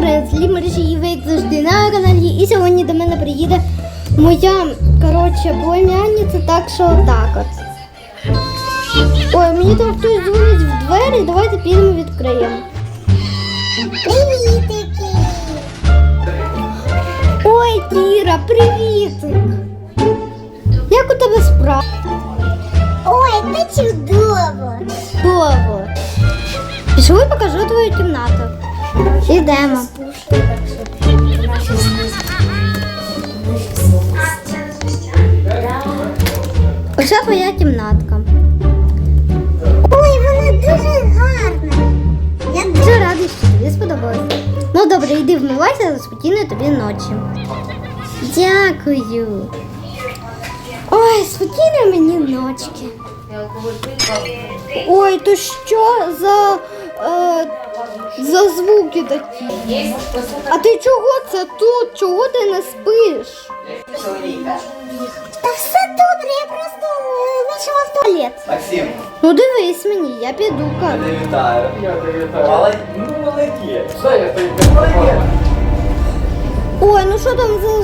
Гліб мережі і ви як завжди на каналі. І сьогодні до мене приїде моя коротше племянниця, так що отак от. Ой, мені там хтось дзвонить в двері, давайте підемо відкриємо. Привітики! Ой, Кіра, привітик! Як у тебе справа? Ой, це чудово. Чудово. Пішли покажу твою кімнату. Ідемо. Оце твоя кімнатка. Ой, вона дуже гарна. Я Дуже радий, що тобі сподобалось. Ну добре, йди вмивайся, спокійної тобі ночі. Дякую. Ой, спокійної мені ночки. Ой, то що за, е, за звуки такі? А ти чого це тут? Чого ти не спиш? Та все добре, я просто е, вийшла в туалет. Максим, Ну дивись мені, я піду. я ка. тебе вітаю. Я тебе вітаю. Молодець. Ну, молодець. Що я тобі Молодець. Ой, ну що там за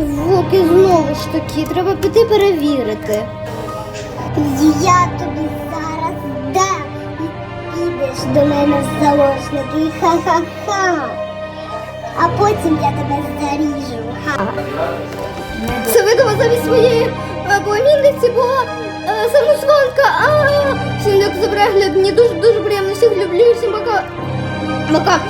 звуки знову ж таки? Треба піти перевірити. Я тобі. Підеш до мене в заложники. Ха-ха-ха. А потім я тебе заріжу. Ха. Видала замість своєї племінниці була е, самозванка. А всім дякую за перегляд. Мені дуже дуже приємно. Всіх люблю. Всім пока. Пока.